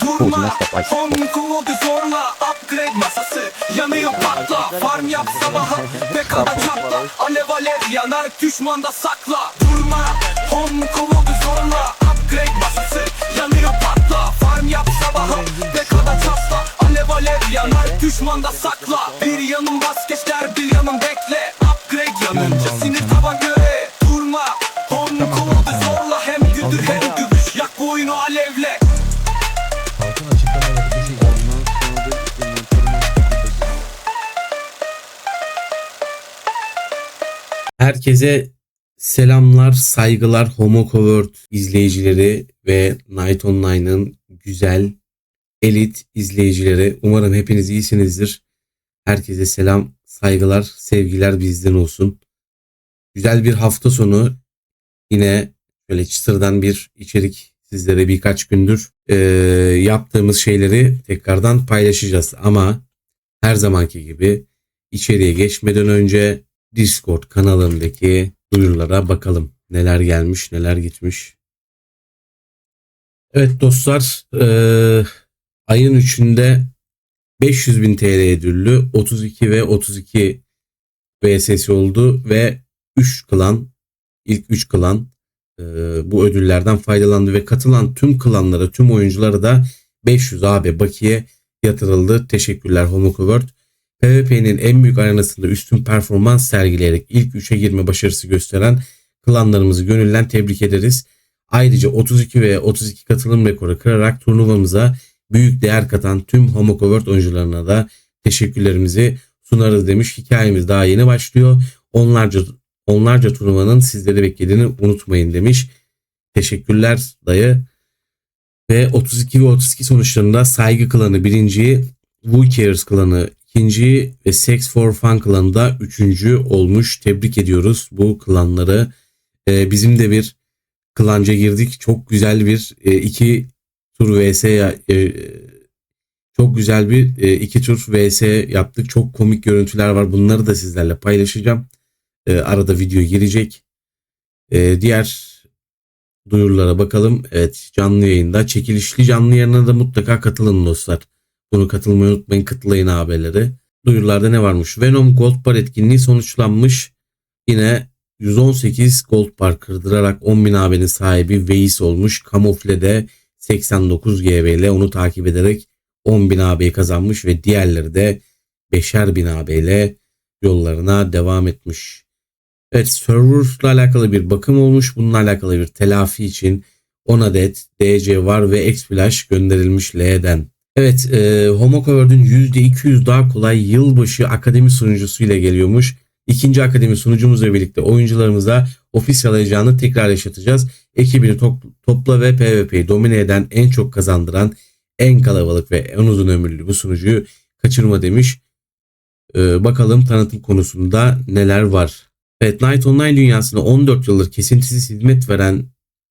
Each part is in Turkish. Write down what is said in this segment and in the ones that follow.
Durma, Stop, ice. on kodu zorla Upgrade masası. Yanıyor patla. Farm yap sabaha. Ve kada çatla Alev alev yanar düşmanda sakla. Durma, on kodu zorla Upgrade masası. Yanıyor patla. Farm yap sabaha. Ve kada çatla Alev alev yanar düşmanda sakla. Bir yanım vazgeçler bir yanım bekle. Upgrade yanınca sinir taban göre. Durma, Herkese selamlar, saygılar Homocoworld izleyicileri ve Night Online'ın güzel elit izleyicileri. Umarım hepiniz iyisinizdir. Herkese selam, saygılar, sevgiler bizden olsun. Güzel bir hafta sonu yine böyle çıtırdan bir içerik sizlere birkaç gündür eee, yaptığımız şeyleri tekrardan paylaşacağız. Ama her zamanki gibi içeriye geçmeden önce Discord kanalındaki duyurulara bakalım. Neler gelmiş, neler gitmiş. Evet dostlar, eee, ayın 3'ünde 500 bin TL ödüllü 32 ve 32 VSS oldu ve 3 klan, ilk 3 klan eee, bu ödüllerden faydalandı ve katılan tüm klanlara, tüm oyunculara da 500 AB bakiye yatırıldı. Teşekkürler HomoCovert. PvP'nin en büyük arenasında üstün performans sergileyerek ilk 3'e girme başarısı gösteren klanlarımızı gönülden tebrik ederiz. Ayrıca 32 ve 32 katılım rekoru kırarak turnuvamıza büyük değer katan tüm HomoCovert oyuncularına da teşekkürlerimizi sunarız demiş. Hikayemiz daha yeni başlıyor. Onlarca onlarca turnuvanın sizleri beklediğini unutmayın demiş. Teşekkürler dayı. Ve 32 ve 32 sonuçlarında saygı klanı birinciyi, Who Cares klanı ikinci ve Sex for Fun klanı da üçüncü olmuş. Tebrik ediyoruz bu klanları. Ee, bizim de bir klanca girdik. Çok güzel bir e, iki tur vs e, çok güzel bir e, iki tur vs yaptık. Çok komik görüntüler var. Bunları da sizlerle paylaşacağım. E, arada video girecek. E, diğer duyurulara bakalım. Evet canlı yayında. Çekilişli canlı yayına da mutlaka katılın dostlar. Bunu katılmayı unutmayın. Kıtlayın haberleri. Duyurularda ne varmış? Venom Gold Bar etkinliği sonuçlanmış. Yine 118 Gold Bar kırdırarak 10.000 AB'nin sahibi Veys olmuş. Kamufle'de 89 GB ile onu takip ederek 10.000 AB kazanmış ve diğerleri de 5'er bin AB ile yollarına devam etmiş. Evet serverla alakalı bir bakım olmuş. Bununla alakalı bir telafi için 10 adet DC var ve X-Flash gönderilmiş L'den. Evet e, HomoCovert'ün %200 daha kolay yılbaşı akademi sunucusuyla geliyormuş. İkinci akademi sunucumuzla birlikte oyuncularımıza ofis alacağını tekrar yaşatacağız. Ekibini top- topla ve PvP'yi domine eden en çok kazandıran en kalabalık ve en uzun ömürlü bu sunucuyu kaçırma demiş. Ee, bakalım tanıtım konusunda neler var. Evet Night Online dünyasında 14 yıldır kesintisiz hizmet veren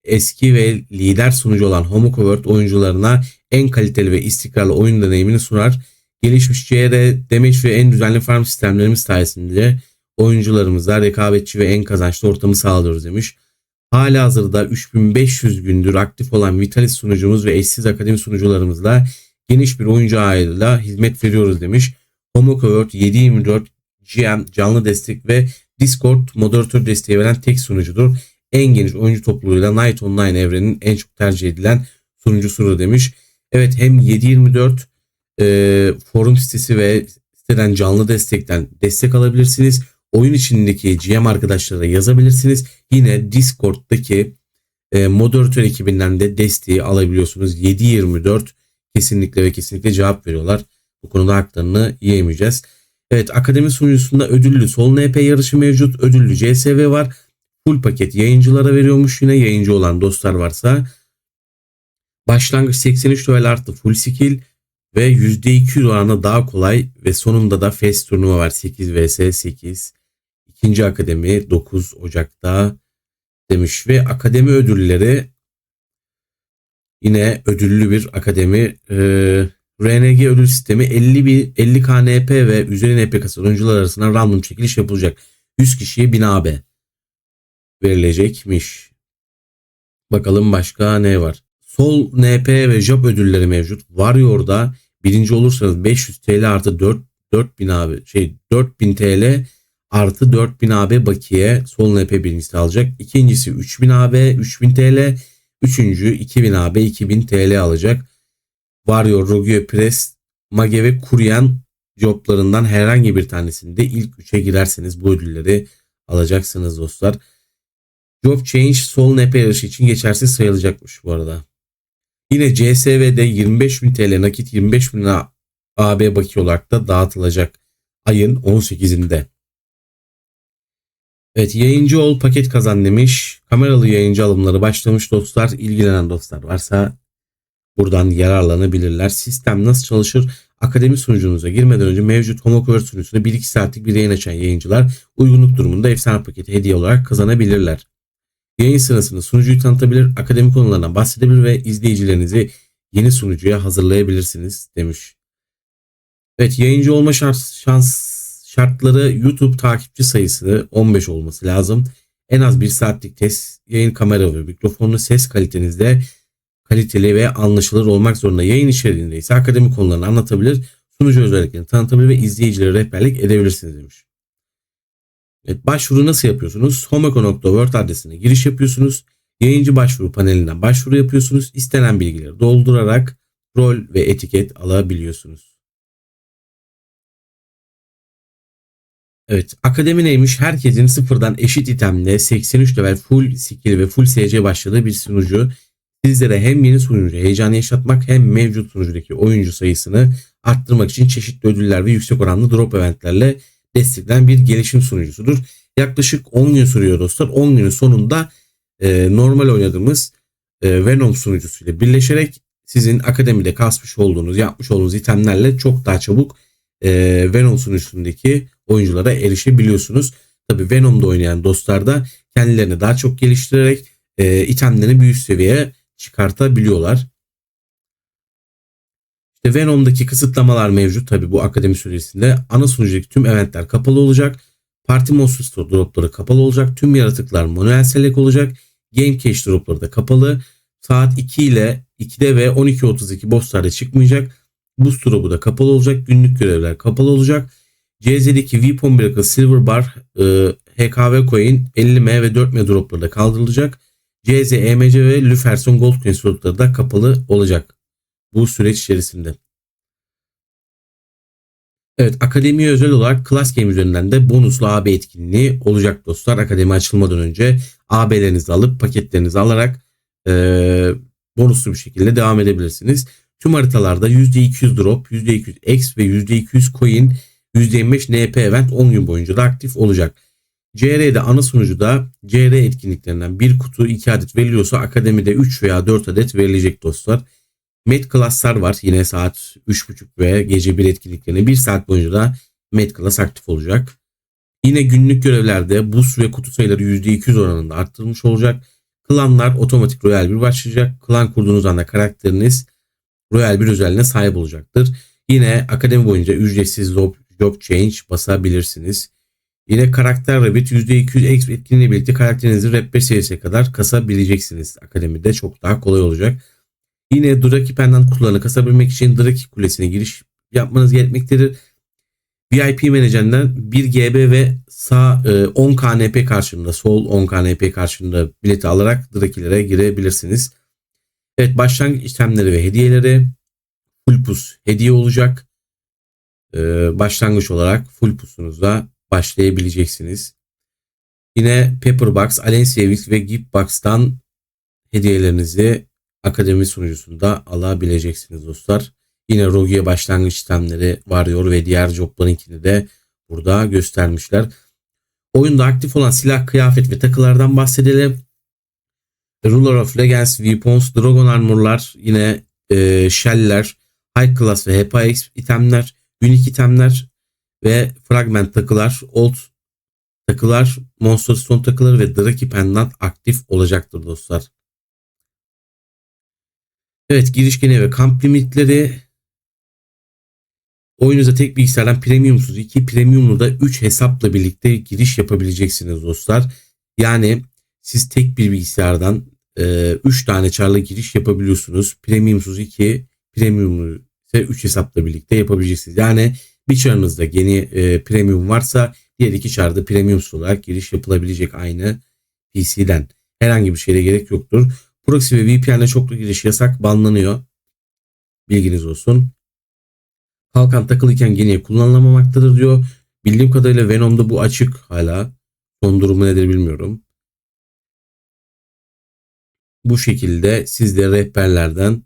eski ve lider sunucu olan HomoCovert oyuncularına en kaliteli ve istikrarlı oyun deneyimini sunar. Gelişmiş CR, damage ve en düzenli farm sistemlerimiz sayesinde oyuncularımıza rekabetçi ve en kazançlı ortamı sağlıyoruz demiş. Hala hazırda 3500 gündür aktif olan Vitalis sunucumuz ve eşsiz akademi sunucularımızla geniş bir oyuncu ağıyla hizmet veriyoruz demiş. HomoCovert 724 GM canlı destek ve Discord moderatör desteği veren tek sunucudur. En geniş oyuncu topluluğuyla Night Online evrenin en çok tercih edilen sunucusudur demiş. Evet hem 724 e, forum sitesi ve siteden canlı destekten destek alabilirsiniz. Oyun içindeki GM arkadaşlara yazabilirsiniz. Yine Discord'daki e, moderatör ekibinden de desteği alabiliyorsunuz. 724 kesinlikle ve kesinlikle cevap veriyorlar. Bu konuda haklarını yiyemeyeceğiz. Evet akademi sunucusunda ödüllü Sol NP yarışı mevcut. Ödüllü CSV var. Full paket yayıncılara veriyormuş yine yayıncı olan dostlar varsa. Başlangıç 83 level artı full skill ve %200 oranla daha kolay ve sonunda da fest turnuva var 8 vs 8. İkinci akademi 9 Ocak'ta demiş ve akademi ödülleri yine ödüllü bir akademi Ee, RNG ödül sistemi 50 bin 50 KNP ve üzeri NP kasan oyuncular arasında random çekiliş yapılacak. 100 kişiye 1000 AB verilecekmiş. Bakalım başka ne var? Sol NP ve Job ödülleri mevcut. Warrior'da birinci olursanız 500 TL artı 4 4000 abi şey 4000 TL artı 4000 AB bakiye sol NP birincisi alacak. İkincisi 3000 AB 3000 TL. Üçüncü 2000 AB 2000 TL alacak. Warrior, Rogue, Press, Mage ve Kuryen joblarından herhangi bir tanesinde ilk 3'e girerseniz bu ödülleri alacaksınız dostlar. Job Change sol NP yarışı için geçersiz sayılacakmış bu arada. Yine CSV'de 25.000 TL nakit 25.000 AB bakiye olarak da dağıtılacak ayın 18'inde. Evet yayıncı ol paket kazan demiş. Kameralı yayıncı alımları başlamış dostlar. İlgilenen dostlar varsa buradan yararlanabilirler. Sistem nasıl çalışır? Akademi sunucunuza girmeden önce mevcut HomeCover sunucusunda 1-2 saatlik bir yayın açan yayıncılar uygunluk durumunda efsane paketi hediye olarak kazanabilirler. Yayın sırasında sunucuyu tanıtabilir, akademi konularından bahsedebilir ve izleyicilerinizi yeni sunucuya hazırlayabilirsiniz demiş. Evet yayıncı olma şart, şans şartları YouTube takipçi sayısı 15 olması lazım. En az bir saatlik test, yayın kamera ve mikrofonu ses kalitenizde kaliteli ve anlaşılır olmak zorunda. Yayın içeriğinde ise akademik konularını anlatabilir, sunucu özelliklerini tanıtabilir ve izleyicilere rehberlik edebilirsiniz demiş. Evet, başvuru nasıl yapıyorsunuz? homeko.word adresine giriş yapıyorsunuz. Yayıncı başvuru panelinden başvuru yapıyorsunuz. İstenen bilgileri doldurarak rol ve etiket alabiliyorsunuz. Evet, akademi neymiş? Herkesin sıfırdan eşit itemle 83 level full skill ve full SC başladığı bir sunucu. Sizlere hem yeni sunucu heyecanı yaşatmak hem mevcut sunucudaki oyuncu sayısını arttırmak için çeşitli ödüller ve yüksek oranlı drop eventlerle desteklenen bir gelişim sunucusudur. Yaklaşık 10 gün sürüyor dostlar. 10 günün sonunda e, normal oynadığımız e, Venom sunucusuyla birleşerek sizin akademide kasmış olduğunuz, yapmış olduğunuz itemlerle çok daha çabuk e, Venom sunucusundaki oyunculara erişebiliyorsunuz. Tabi Venom'da oynayan dostlar da kendilerini daha çok geliştirerek e, itemlerini bir üst seviyeye çıkartabiliyorlar. İşte Venom'daki kısıtlamalar mevcut tabi bu akademi süresinde. Ana sunucudaki tüm eventler kapalı olacak. Parti Monster dropları kapalı olacak. Tüm yaratıklar manuel select olacak. Game Cache dropları da kapalı. Saat 2 ile 2'de ve 12.32 bosslarda çıkmayacak. Boost drop'u da kapalı olacak. Günlük görevler kapalı olacak. CZ'deki Weapon Breaker Silver Bar e, HKV Coin 50M ve 4M dropları da kaldırılacak. CZ, EMC ve Lüferson Gold Coin slotları da kapalı olacak bu süreç içerisinde. Evet akademiye özel olarak Class Game üzerinden de bonuslu AB etkinliği olacak dostlar. Akademi açılmadan önce AB'lerinizi alıp paketlerinizi alarak e, bonuslu bir şekilde devam edebilirsiniz. Tüm haritalarda %200 drop, %200 X ve %200 coin, %25 NP event 10 gün boyunca da aktif olacak. CR'de ana sunucuda CR etkinliklerinden bir kutu 2 adet veriliyorsa akademide 3 veya 4 adet verilecek dostlar. Med Class'lar var yine saat 3.30 ve gece 1 etkinliklerine 1 saat boyunca da Med Class aktif olacak. Yine günlük görevlerde boost ve kutu sayıları %200 oranında arttırılmış olacak. Klanlar otomatik Royal 1 başlayacak. Klan kurduğunuz anda karakteriniz Royal 1 özelliğine sahip olacaktır. Yine akademi boyunca ücretsiz job, job change basabilirsiniz. Yine karakter rabbit %200 exp etkinliğiyle birlikte karakterinizi rap 5 seviyesine kadar kasabileceksiniz. Akademide çok daha kolay olacak. Yine Draki pendant kutularını kasabilmek için Draki kulesine giriş yapmanız gerekmektedir. VIP menajerinden 1 GB ve sağ 10 KNP karşılığında sol 10 KNP karşılığında bileti alarak Draki'lere girebilirsiniz. Evet başlangıç işlemleri ve hediyeleri full pus hediye olacak. Ee, başlangıç olarak full pusunuzda başlayabileceksiniz. Yine Pepperbox, Alensiyevik ve Gipbox'tan hediyelerinizi akademi sunucusunda alabileceksiniz dostlar. Yine Rogue'ye başlangıç işlemleri varıyor ve diğer joblarınkini de burada göstermişler. Oyunda aktif olan silah, kıyafet ve takılardan bahsedelim. Ruler of Legends, Weapons, Dragon Armor'lar, yine e, Shell'ler, High Class ve HPX itemler, Unique itemler ve Fragment takılar, Old takılar, Monster Stone takıları ve Draki Pendant aktif olacaktır dostlar. Evet giriş gene ve kamp limitleri oyunuza tek bilgisayardan premiumsuz 2 premiumlu da 3 hesapla birlikte giriş yapabileceksiniz dostlar. Yani siz tek bir bilgisayardan 3 tane çarla giriş yapabiliyorsunuz. Premiumsuz 2, premium ise 3 hesapla birlikte yapabileceksiniz. Yani bir çarınızda yeni e, premium varsa diğer iki çarda premiumsuz olarak giriş yapılabilecek aynı PC'den. Herhangi bir şeye gerek yoktur. Proxy ve VPN'le çoklu giriş yasak banlanıyor. Bilginiz olsun. Kalkan takılıyken geniye kullanılamamaktadır diyor. Bildiğim kadarıyla Venom'da bu açık hala. Son durumu nedir bilmiyorum. Bu şekilde siz de rehberlerden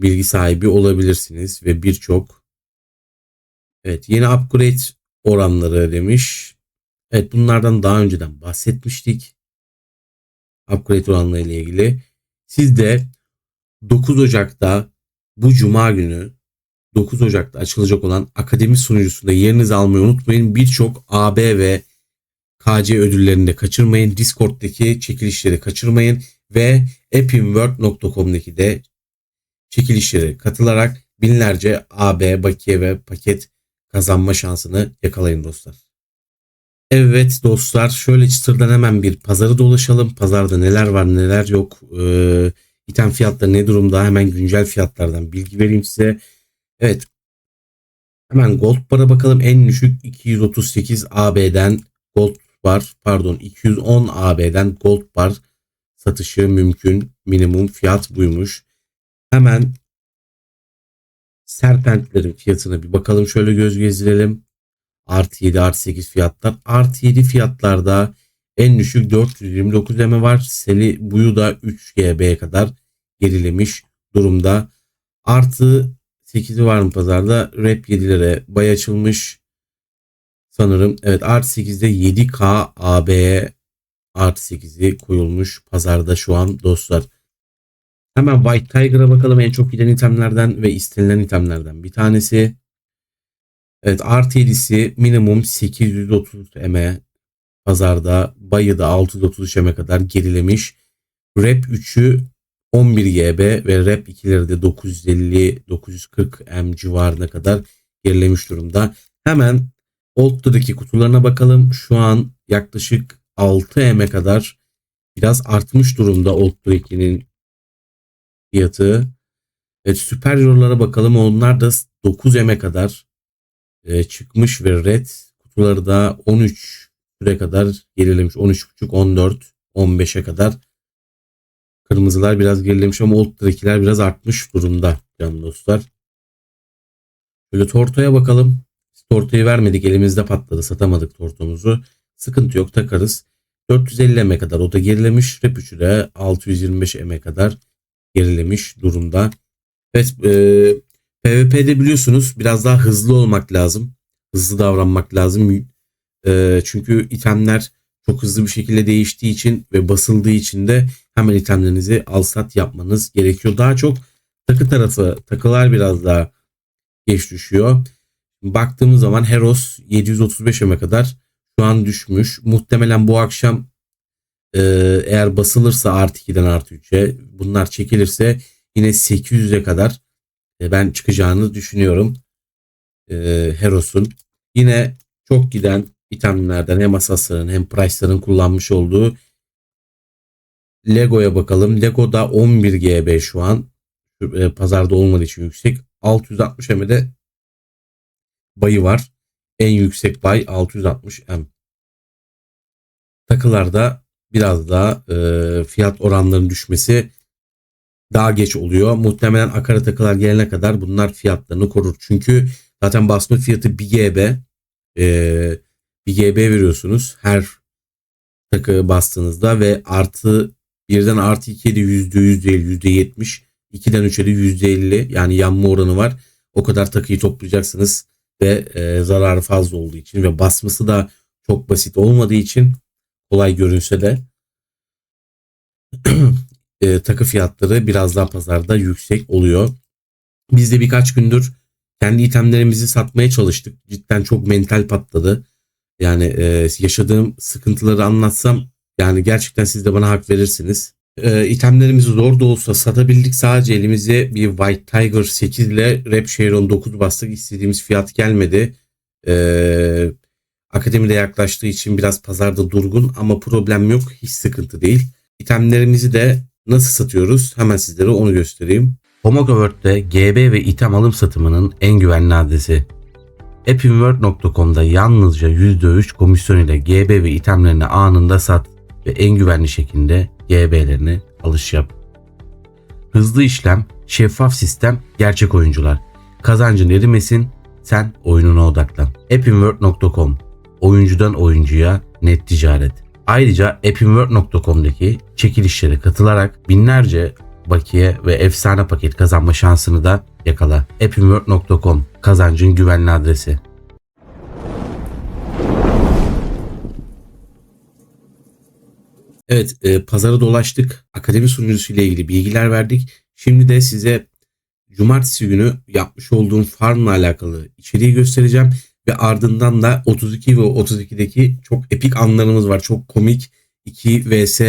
bilgi sahibi olabilirsiniz ve birçok Evet yeni upgrade oranları demiş. Evet bunlardan daha önceden bahsetmiştik. Upgrade oranları ile ilgili. Siz de 9 Ocak'ta bu cuma günü 9 Ocak'ta açılacak olan akademi sunucusunda yerinizi almayı unutmayın. Birçok AB ve KC ödüllerini de kaçırmayın. Discord'daki çekilişleri kaçırmayın ve epinworld.com'daki de çekilişlere katılarak binlerce AB, bakiye ve paket kazanma şansını yakalayın dostlar. Evet dostlar şöyle çıtırdan hemen bir pazarı dolaşalım. Pazarda neler var neler yok. Ee, item fiyatları ne durumda hemen güncel fiyatlardan bilgi vereyim size. Evet hemen gold bara bakalım en düşük 238 AB'den gold var pardon 210 AB'den gold bar satışı mümkün minimum fiyat buymuş. Hemen serpentlerin fiyatına bir bakalım şöyle göz gezdirelim. Artı 7 artı 8 fiyatlar. Artı 7 fiyatlarda en düşük 429 eme var. Seli buyu da 3 GB'ye kadar gerilemiş durumda. Artı 8'i var mı pazarda? Rap 7'lere bay açılmış. Sanırım evet artı 8'de 7K AB'ye artı 8'i koyulmuş pazarda şu an dostlar. Hemen White Tiger'a bakalım en çok giden itemlerden ve istenilen itemlerden bir tanesi. Evet artı 7'si minimum 830 M pazarda bayı da 633 M kadar gerilemiş. Rap 3'ü 11 GB ve Rap 2'leri de 950-940 M civarına kadar gerilemiş durumda. Hemen Old'daki kutularına bakalım. Şu an yaklaşık 6 M'e kadar biraz artmış durumda Old 2'nin fiyatı. Evet, Superior'lara bakalım. Onlar da 9 M'e kadar e, çıkmış ve Red kutuları da 13 süre kadar gerilemiş. 13.5, 14, 15'e kadar. Kırmızılar biraz gerilemiş ama Old'dakiler biraz artmış durumda canım dostlar. Şöyle Torto'ya bakalım. Torto'yu vermedik. Elimizde patladı. Satamadık Torto'muzu. Sıkıntı yok takarız. 450 M'e kadar o da gerilemiş. Rep 3'ü de 625 M'e kadar gerilemiş durumda. Evet e, PvP'de biliyorsunuz biraz daha hızlı olmak lazım. Hızlı davranmak lazım. E, çünkü itemler çok hızlı bir şekilde değiştiği için ve basıldığı için de hemen itemlerinizi al sat yapmanız gerekiyor. Daha çok takı tarafı takılar biraz daha geç düşüyor. Baktığımız zaman Heros 735'e kadar şu an düşmüş. Muhtemelen bu akşam e, eğer basılırsa artı 2'den artı 3'e bunlar çekilirse yine 800'e kadar ben çıkacağını düşünüyorum. E, Heros'un. Yine çok giden itemlerden hem asasların hem price'ların kullanmış olduğu Lego'ya bakalım. Lego'da 11 GB şu an. E, pazarda olmadığı için yüksek. 660 M'de bayı var. En yüksek bay 660 M. Takılarda biraz daha e, fiyat oranlarının düşmesi daha geç oluyor. Muhtemelen akara takılar gelene kadar bunlar fiyatlarını korur. Çünkü zaten basma fiyatı 1 GB. E, 1 GB veriyorsunuz her takı bastığınızda ve artı birden artı 2'ye de yüzde yüz değil yüzde yetmiş. 2'den 3'e de yüzde elli yani yanma oranı var. O kadar takıyı toplayacaksınız ve e, zararı fazla olduğu için ve basması da çok basit olmadığı için kolay görünse de e, takı fiyatları biraz daha pazarda yüksek oluyor. Biz de birkaç gündür kendi itemlerimizi satmaya çalıştık. Cidden çok mental patladı. Yani e, yaşadığım sıkıntıları anlatsam yani gerçekten siz de bana hak verirsiniz. E, itemlerimizi zor da olsa satabildik. Sadece elimize bir White Tiger 8 ile Rap Sharon 9 bastık. İstediğimiz fiyat gelmedi. E, akademide yaklaştığı için biraz pazarda durgun ama problem yok. Hiç sıkıntı değil. İtemlerimizi de Nasıl satıyoruz? Hemen sizlere onu göstereyim. HomoGoWorld'de GB ve item alım satımının en güvenli adresi. Appinworld.com'da yalnızca %3 komisyon ile GB ve itemlerini anında sat ve en güvenli şekilde GB'lerini alış yap. Hızlı işlem, şeffaf sistem, gerçek oyuncular. Kazancın erimesin, sen oyununa odaklan. Appinworld.com Oyuncudan oyuncuya net ticaret. Ayrıca appinworld.com'daki çekilişlere katılarak binlerce bakiye ve efsane paket kazanma şansını da yakala. appinworld.com kazancın güvenli adresi. Evet, e, pazara dolaştık. Akademi sunucusu ile ilgili bilgiler verdik. Şimdi de size cumartesi günü yapmış olduğum farmla alakalı içeriği göstereceğim. Ve ardından da 32 ve 32'deki çok epik anlarımız var. Çok komik 2 vs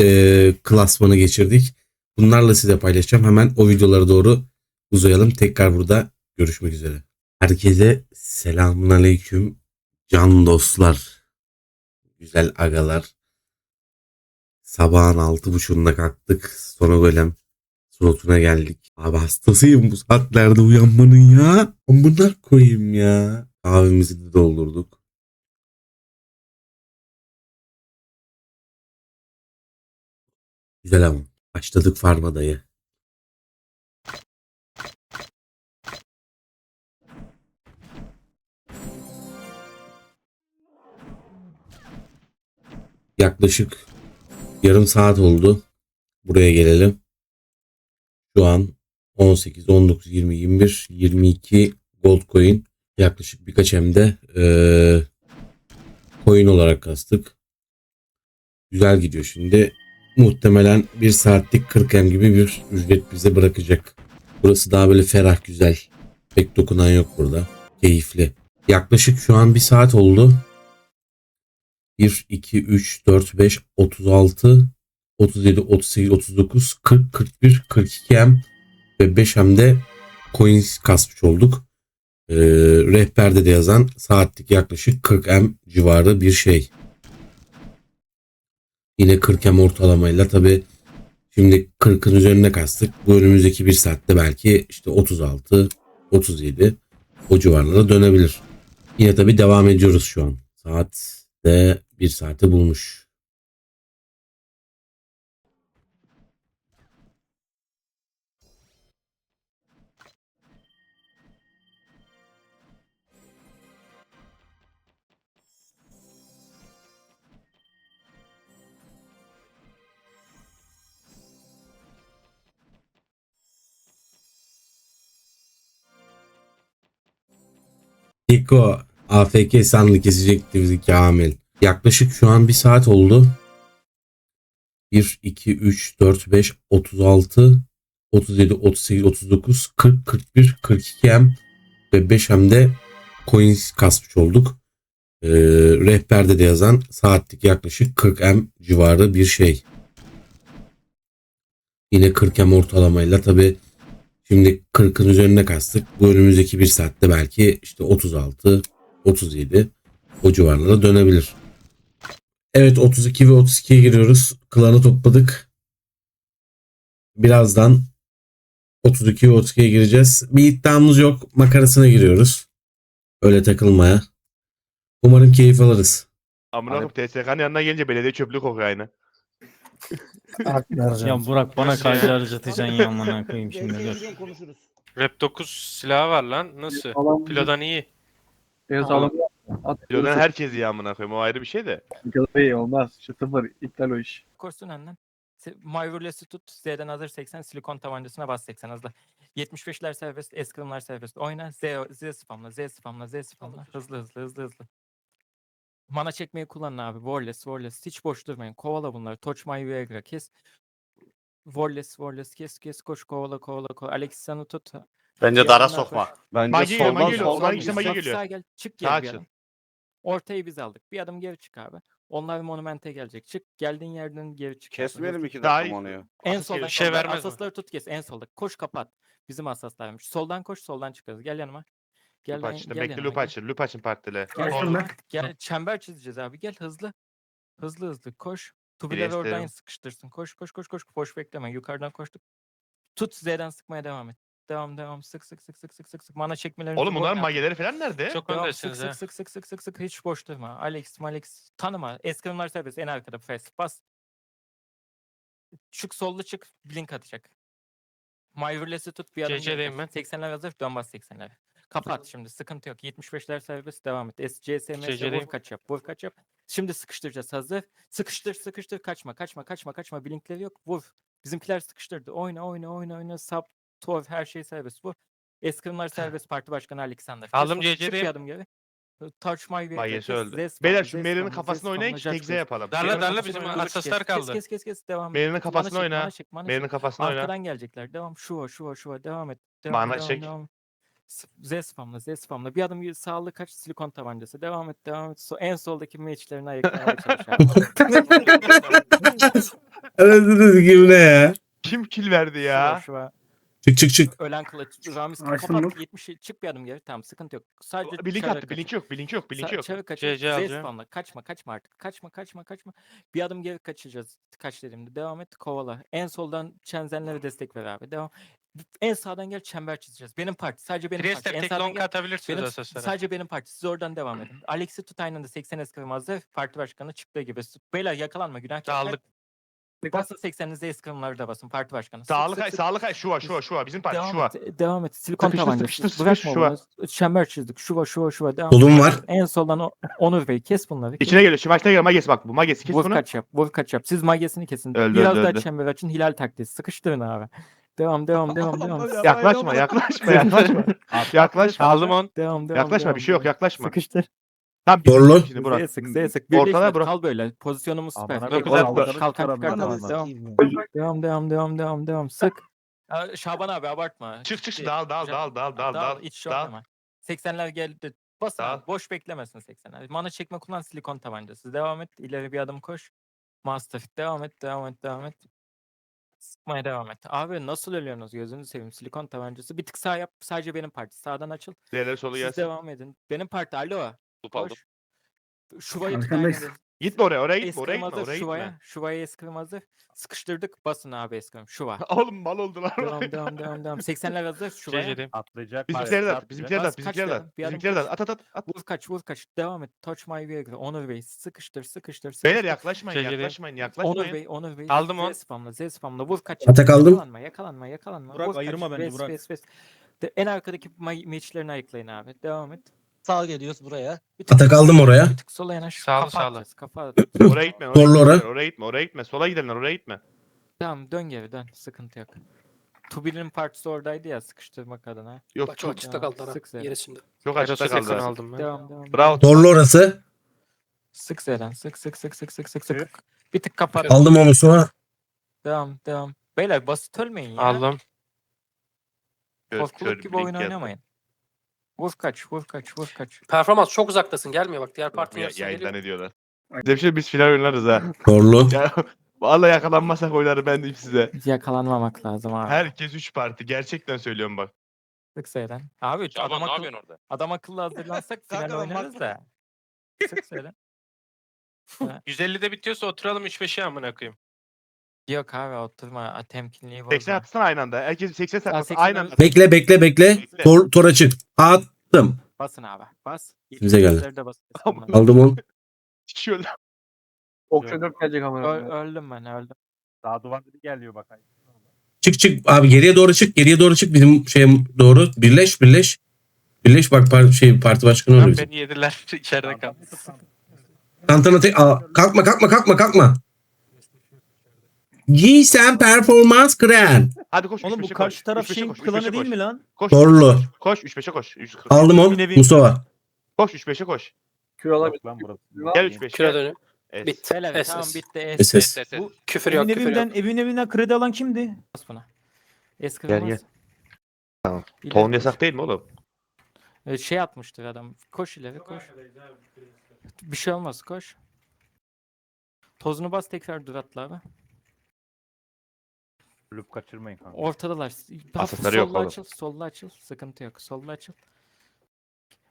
e, klasmanı geçirdik. Bunlarla size paylaşacağım. Hemen o videolara doğru uzayalım. Tekrar burada görüşmek üzere. Herkese selamun aleyküm. Can dostlar. Güzel agalar. Sabahın altı buçuğunda kalktık. Sonra golem slotuna geldik. Abi hastasıyım bu saatlerde uyanmanın ya. Amına koyayım ya. Kahvemizi de doldurduk. Güzel ama. Başladık farma dayı. Yaklaşık yarım saat oldu. Buraya gelelim. Şu an 18, 19, 20, 21, 22 gold coin yaklaşık birkaç hemde eee coin olarak kastık. Güzel gidiyor şimdi. Muhtemelen bir saatlik 40 hem gibi bir ücret bize bırakacak. Burası daha böyle ferah güzel. Pek dokunan yok burada. Keyifli. Yaklaşık şu an bir saat oldu. 1, 2, 3, 4, 5, 36, 37, 38, 39, 40, 41, 42 hem ve 5 hem de coins kasmış olduk. Ee, rehberde de yazan saatlik yaklaşık 40 M civarı bir şey. Yine 40 M ortalamayla tabi şimdi 40'ın üzerine kastık. Bu önümüzdeki bir saatte belki işte 36, 37 o civarlara dönebilir. Yine tabi devam ediyoruz şu an. Saat de bir saati bulmuş. Niko AFK sandı kesecekti bizi Kamil. Yaklaşık şu an bir saat oldu. 1, 2, 3, 4, 5, 36, 37, 38, 39, 40, 41, 42 M ve 5 M de coins kasmış olduk. Ee, rehberde de yazan saatlik yaklaşık 40 M civarı bir şey. Yine 40 M ortalamayla tabi şimdi 40'ın üzerine kastık. Bu önümüzdeki bir saatte belki işte 36, 37 o civarlara dönebilir. Evet 32 ve 32'ye giriyoruz. Klanı topladık. Birazdan 32 ve 32'ye gireceğiz. Bir iddiamız yok. Makarasına giriyoruz. Öyle takılmaya. Umarım keyif alırız. Amına koyayım TSK'nın yanına gelince belediye çöplük kokuyor aynı. Ya Burak bana ya? harcatacaksın ya amına koyayım şimdi dur. Rap 9 silahı var lan. Nasıl? Pilodan iyi. Tamam. alalım. At. Pilodan herkes iyi amına koyayım o ayrı bir şey de. Pilodan iyi olmaz. Şu sıfır iptal o iş. Korsun önden. Myverless'i tut. Z'den hazır 80. Silikon tabancasına bas 80 hızlı. 75'ler serbest. Eskrimler serbest. Oyna. Z, Z spamla. Z spamla. Z spamla. Hızlı hızlı hızlı hızlı. Mana çekmeyi kullanın abi. Warless, Warless. Hiç boş durmayın. Kovala bunları. Touch my Viagra. Kes. Warless, Warless. Kes kes. Koş kovala kovala kovala. Alex sana tut. Bence dara sokma. koş. Bence Magi geliyor, soldan Magi geliyor, soldan Magi işte Magi geliyor. Sağa gel. Çık Sağa geri bir adım. Ortayı biz aldık. Bir adım geri çık abi. Onlar monumente gelecek. Çık. Geldiğin yerden geri çık. Kesmeyelim iki Daha dakika iyi. onu ya. En Asas soldan geliyor. şey soldan vermez mi? asasları tut kes en solda. Koş kapat. Bizim asaslarmış. Soldan koş soldan çıkarız. Gel yanıma. Gel, Loop lan- açın. gel Bekle yanıma, loop gel. açın. Loop açın partile. Gel, Oldu. gel çember çizeceğiz abi. Gel hızlı. Hızlı hızlı koş. Tubileri oradan isterim. sıkıştırsın. Koş koş koş koş. Boş bekleme. Yukarıdan koştuk. Tut Z'den sıkmaya devam et. Devam devam. Sık sık sık sık sık sık sık. Mana çekmelerini Oğlum vur bunların yap. mageleri falan nerede? Çok Devam, öndesiniz sık ha. sık sık sık sık sık sık hiç boş durma. Alex, Alex tanıma. Eskrimler serbest en arkada fast bas. Çık sollu çık blink atacak. Myverless'i tut bir adım. geri CC'deyim kaç. 80'ler hazır dön bas 80'lere. Kapat şimdi sıkıntı yok. 75'ler serbest devam et. SCSMS vur CC'deyim. kaç yap vur kaç yap. Şimdi sıkıştıracağız hazır. Sıkıştır sıkıştır kaçma kaçma kaçma kaçma blinkleri yok vur. Bizimkiler sıkıştırdı. Oyna oyna oyna oyna sub Tor her şey serbest vur. Eskrimler serbest parti başkanı Alexander. Aldım onu, çık geri. Touch my way. Kes, öldü. Z spamla, Beyler şu Z kafasına oynayın ki spamla, tek Z Judge yapalım. Darla, darla, bizim kes, kaldı. Kes kes kes devam. Kafasına çek, oyna. Mary'nin kafasına oyna. Arkadan gelecekler. Devam. Şuva şuva şuva. Devam et. Devam, Mana devam, çek. Devam. Z spamla, Z spamla. Bir adım sağlı kaç silikon tabancası. Devam et, devam et. So- en soldaki meçlerini ayıklamaya çalış. abi. Anasını kim ne ya? Kim kill verdi ya? şuva. Çık çık çık. Ölen kılıç. Ramiz Açtın kapat. 70 çık bir adım geri. Tamam sıkıntı yok. Sadece Blink çare attı. kaç. Blink yok. Blink yok. Blink Sa- yok. Çevir kaç. CC Z alacağım. spamla. Kaçma kaçma artık. Kaçma kaçma kaçma. Bir adım geri kaçacağız. Kaç dediğimde. Devam et kovala. En soldan çenzenlere destek ver abi. Devam. En sağdan gel çember çizeceğiz. Benim parti. Sadece benim Priest'e parti. En tek sağdan long gel. atabilirsiniz Benim, asaslara. sadece benim parti. Siz oradan devam edin. Alex'i tut aynı anda 80 eskrim hazır. Parti başkanı çıktığı gibi. Beyler yakalanma günah. Dağıldık. Basın 80'inizde eskrimleri de basın. Parti başkanı. Sık, Sağlık sık, ay, sık. sağlık ay. Şuva, şuva, şuva. Bizim parti Devam şuva. et, devam et. Silikon Sıkıştır, tabancası. sıkıştır, sıkıştır, Bırakma şuva. bunu. Çember çizdik. Şuva şuva şuva. Devam Kolum var. En soldan o- Onur Bey kes bunları. İçine geliyor. Şu başına geliyor. Magesi bak bu. Magesi kes Vur bunu. kaç yap. Vur kaç yap. Siz magesini kesin. Öldü, Biraz öldü, daha öldü. çember açın. Hilal taktiği. Sıkıştırın abi. Devam devam devam devam. Yaklaşma, yaklaşma, yaklaşma. yaklaşma. Aldım on. Devam devam. Yaklaşma. devam, Bir şey yok. Yaklaşma. Sıkıştır. Tam Zorlu. Şimdi Burak. Sık Z'ye sık. Ortada Burak. Kal böyle. Pozisyonumuz süper. Burak. Kalkan Amına çıkartamaz. koyayım. Devam. Devam devam devam devam devam. Sık. Şaban abi abartma. Çık çık Ciddi. dal dal Güzel. dal dal dal şok dal. deme. 80'ler geldi. Abi. Boş beklemesin 80'ler. Mana çekme kullan silikon tabancası. Devam et. İleri bir adım koş. Master. Devam et. Devam et. Devam et. Sıkmaya devam et. Abi nasıl ölüyorsunuz gözünü seveyim. Silikon tabancası. Bir tık sağ yap. Sadece benim parti. Sağdan açıl. Siz gelsin. devam edin. Benim parti. Alo. Loop aldım. Koş. Arkandayız. aynı. Gitme oraya. Oraya gitme. Eskrim Oraya gitme. hazır. Oraya gitme. Şuvaya. Şuvaya eskrim hazır. Sıkıştırdık. Basın abi eskrim. Şuva. Oğlum mal oldular. devam devam devam devam. 80'ler hazır. Şuvaya. CC'deyim. Atlayacak. Bizimkileri de. Bizimkileri de. Bas, kaç de dedim, at. bir adım Bizimkileri de at. kaç. At at at. Vur kaç vur kaç. Devam et. Touch my way. Onur Bey. Sıkıştır sıkıştır sıkıştır. Beyler yaklaşmayın. Şöyle Yaklaşmayın. Onur Yaklaşmayın. Bey, Onur Bey. Aldım Z on. spamla, Z spamla. Vur kaç. Atak aldım. Yakalanma, yakalanma, yakalanma. Burak, Vur kaç, ayırma beni, res, Burak. res, res. De, en arkadaki ma- meçlerini ayıklayın abi. Devam et. Sağ geliyoruz buraya. Bir tık, Atak aldım oraya. bir tık sola yanaş. Sağlı, kafa sağlı. atacağız, Kafa Oraya gitme. Oraya Zorlu gitme. ora. Oraya gitme. Oraya gitme. Sola gidenler. Oraya gitme. Tamam dön geri dön. Sıkıntı yok. Tubil'in partisi oradaydı ya sıkıştırmak adına. Yok Bak çok çok açıkta kaldılar ha. Sık Z'den. Gerisinde. çok Aerosu açıkta yakın kaldı. aldım ben. Devam devam. Bravo. Zorlu orası. Sık Z'den. Sık sık sık sık sık sık sık. Bir tık kapat. Aldım onu sonra. Devam devam. Beyler basit ölmeyin ya. Aldım. Kör- Korkuluk kör gibi oyun yaptı. oynamayın. Vur kaç, vur kaç, vur kaç. Performans çok uzaktasın. Gelmiyor bak. Diğer partinin ya- yarısı Yayından ediyorlar. Size bir şey biz final oynarız ha. Zorlu. Ya vallahi yakalanmasak oynarım ben diyeyim size. Yakalanmamak lazım abi. Herkes 3 parti. Gerçekten söylüyorum bak. Sık Z'den. Abi adam, akıl, orada? adam akıllı hazırlansak final Kanka ben oynarız da. Sık Z'den. 150'de bitiyorsa oturalım 3-5'e amına koyayım. Yok abi oturma. a, Temkinliği bozma. 80 atsana aynı anda. Herkes 80 saklasın. 80 Aynı anda. Bekle bekle bekle. Tor, tor açık. Attım. Basın abi. Bas. Bize geldi. 70'lerde bas. Aman. Aldım onu. Şöyle. Okçu dört gelecek ama. Öl, öldüm ben öldüm. Daha duvar dibi geliyor bak. Çık çık abi geriye doğru çık. Geriye doğru çık bizim şeye doğru. Birleş birleş. Birleş bak par şey parti başkanı Lan oluyor. bizim. beni yediler içeride kaldım. Tantana tek Aa, kalkma kalkma kalkma kalkma. Giysen performans kren. Hadi koş. Oğlum 3-5'e bu koş, karşı taraf 3-5'e şeyin koş, 3-5'e klanı değil mi lan? Koş. Zorlu. Koş 3-5'e koş. Aldım onu. Mustafa. Koş 3-5'e koş. Kür alabilir. Lan burası. Gel 3-5'e. Küre dönüyor. Es. Bitti. SS. tamam bitti. SS. Bu küfür yok küfür evinden, yok. evin evinden kredi alan kimdi? Bas buna. Eski Gel, gel. Tamam. Tohum yasak değil mi oğlum? Ee, Şey atmıştır adam. Koş ileri koş. Bir şey olmaz koş. Tozunu bas tekrar dur atla abi. Loop kaçırmayın kanka. Ortadalar. Hafif Asasları yok solla oğlum. açıl, solla açıl. Sıkıntı yok. Solla açıl.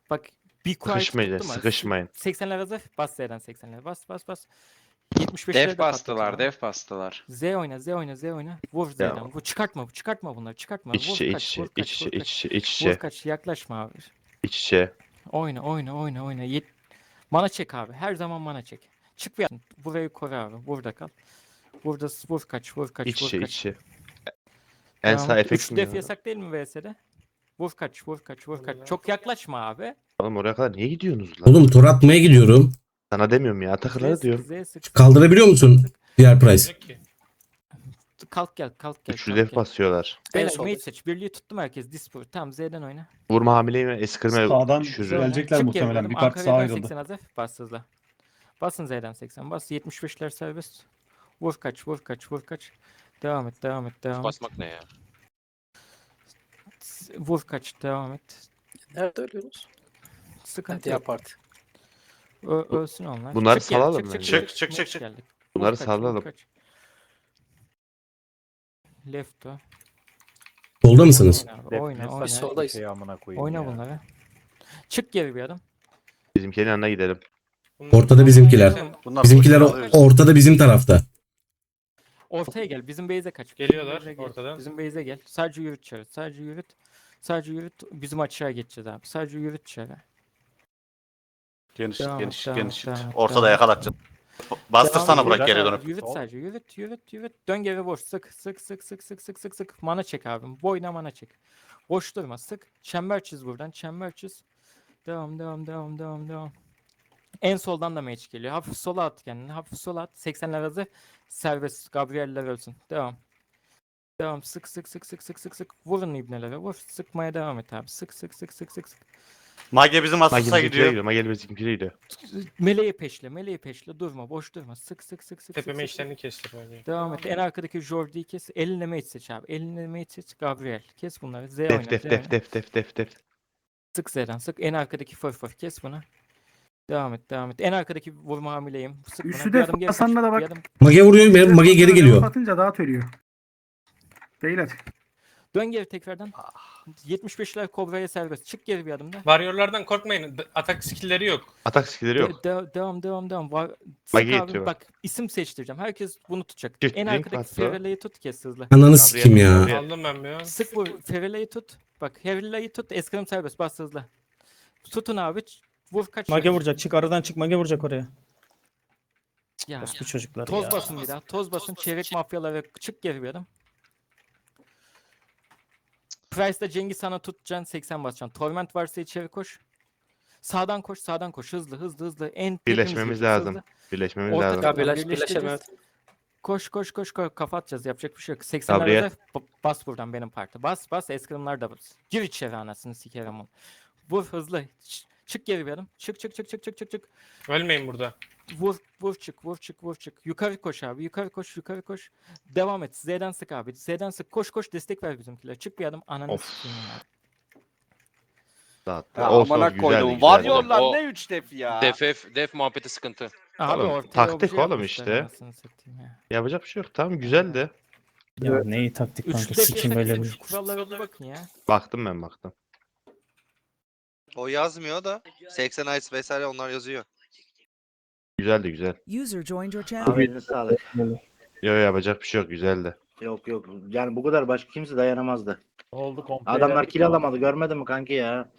Bak bir quiet Sıkışmayın. Sıkışmayın. 80'ler hazır. Bas Z'den 80'ler. Bas bas bas. 75'leri de Def bastılar, def bastılar. Z oyna, Z oyna, Z oyna. Vur Z'den. Vur çıkartma, çıkartma bunları, çıkartma. İç vur içe iç kaç, içe vur iç kaç, içe vur iç kaç. içe iç Vur içe kaç, yaklaşma abi. iç içe. Oyna, oyna, oyna, oyna. Yet... Mana çek abi. Her zaman mana çek. Çık bir Burayı koru abi. Burada kal. Burada s- vur kaç, vur kaç, vur içe iç kaç. içe. En sağ efekt mi def ya? yasak değil mi VS'de? Vur kaç, vur kaç, vur kaç. Çok yaklaşma abi. Oğlum oraya kadar niye gidiyorsunuz lan? Oğlum tor atmaya gidiyorum. Sana demiyorum ya. Takılara Z diyorum. sık, Z sık. Kaldırabiliyor musun? Diğer price. Kalk gel, kalk gel. Üçlü kalk def gel. basıyorlar. En Beyler solda. mate seç. Birliği tuttum herkes. Dispur. Tamam Z'den oyna. Vurma hamileyim ve eskirme Sağdan düşürürüm. Oyna. Gelecekler Çık muhtemelen. Bir döndüm. parti sağa Ankara'dan ayrıldı. 80 hazır. Bas hızla. Basın Z'den 80. Bas 75'ler serbest. Vur kaç, vur kaç, vur kaç. Devam et, devam et, devam et. Basmak ne ya? Vur kaç, devam et. Nerede ölüyoruz? Sıkıntı Diğer yok. parti. Ö- ölsün onlar. Bunları Çık gel, salalım çık, bence. Çık, çık, çık, çık. geldik. Vur Bunları kaç, vur salalım. kaç. Lefto. Solda mısınız? Oyna, abi, oyna, oyna. Soldayız. Şey amına koyayım Oyna ya. bunları. Çık geri bir adım. Bizimkinin yanına gidelim. Ortada bizimkiler. Bunlar Bizimkiler o- ortada bizim tarafta. Ortaya gel. Bizim base'e kaç. Bizim Geliyorlar base'e gel. ortadan. Bizim base'e gel. Sadece yürüt çarı. Sadece yürüt. Sadece yürüt. Bizim açığa geçeceğiz abi. Sadece yürüt çarı. Geniş Devam et, geniş devam et, geniş. devam et, Ortada devam et. yakalatacağım. Bastırsana Devam et, Burak geri dönüp. Yürüt sadece. Yürüt, yürüt, yürüt. Dön geri boş. Sık, sık, sık, sık, sık, sık, sık, sık. Mana çek abim. Boyuna mana çek. Boş durma. Sık. Çember çiz buradan. Çember çiz. Devam, devam, devam, devam, devam. En soldan da mage geliyor. Hafif sola at kendini. Hafif sola at. 80'ler hazır. Serbest. Gabriel'ler ölsün. Devam. Devam. Sık sık sık sık sık sık sık. Vurun ibnelere. Vur. Sıkmaya devam et abi. Sık sık sık sık sık sık. Mage bizim bizimkilere gidiyor. gidiyor. Mage bizimkilere gidiyor. Meleği peşle. Meleği peşle. Durma. Boş durma. Sık sık sık sık. sık, Tepeme sık, işlerini kestir bence. Devam et. En arkadaki Jordi'yi kes. Eline mate seç abi. Eline mate seç. Gabriel. Kes bunları. Z oyna. Def def Z def oyna. def def def def. Sık Z'den sık. En arkadaki fır kes bunu. Devam et. Devam et. En arkadaki vurma hamileyim. Sık Bir adım geri kaç. basanla da Bir bak. adım. Mage vuruyor. Mage geri geliyor. Atınca daha ölüyor. Beyler. Dön geri tekrardan. 75'ler Kobra'ya serbest. Çık geri bir adımda. Warrior'lardan korkmayın. d- Atak skill'leri yok. Atak skill'leri yok. De- de- devam devam devam. Var. Sık Mage abi. yetiyor. Bak isim seçtireceğim. Herkes bunu tutacak. Çift en link arkadaki varsa- Ferrella'yı tut kes hızlı. Ananı sikim ya. Aldım ben an. Sık bu Ferrella'yı tut. Bak Ferrella'yı tut. Eskrim serbest. Bas hızlı. Tutun abi. ç- Vur kaç. Mage vuracak. Çık aradan çık. Mage vuracak oraya. Ya. Bu çocuklar Toz ya. basın bir daha. Toz basın. Çeyrek mafyalara çık geri bir adım. Price'da Cengiz sana tutacaksın 80 basacaksın. Torment varsa içeri koş. Sağdan koş, sağdan koş. Hızlı, hızlı, hızlı. En Birleşmemiz lazım. Birleşmemiz Orta lazım. birleş, birleştireceğiz. birleşemeyiz. Koş, koş, koş, koş. Kafa atacağız. Yapacak bir şey yok. 80'ler Gabriel. hazır. B- Bas buradan benim parti. Bas, bas. Eskrimler de bas. Gir içeri anasını sikerim onu. Vur hızlı. Ç- Çık geri bir adım. Çık, çık, çık, çık, çık, çık, çık. Ölmeyin burada. Vur, vur çık, vur çık, vur çık. Yukarı koş abi, yukarı koş, yukarı koş. Devam et. Z'den sık abi. Z'den sık. Koş koş destek ver bizimkiler. Çık bir adım. Ananı Of. sikeyim ya. Dağıttı. Ya Olsun, amına güzeldi, koydum. güzeldi. Varyorlar O- ne 3 def ya. Def, def muhabbeti sıkıntı. Abi Oğlum, ortaya taktik obje oğlum yapmışlar işte. anasını satayım ya. Yapacak bir şey yok. Tamam güzeldi. Ya neyi taktik kanka. Sikim böyle bizim bir. şu kurallara bir bakın ya. Baktım ben baktım. O yazmıyor da 80 ice vesaire onlar yazıyor. Güzeldi güzel. User joined your channel. Abi sağlık. Yo yapacak bir şey yok güzeldi. Yok yok. Yani bu kadar başka kimse dayanamazdı. Oldu komple. Adamlar kill alamadı görmedin mi kanki ya?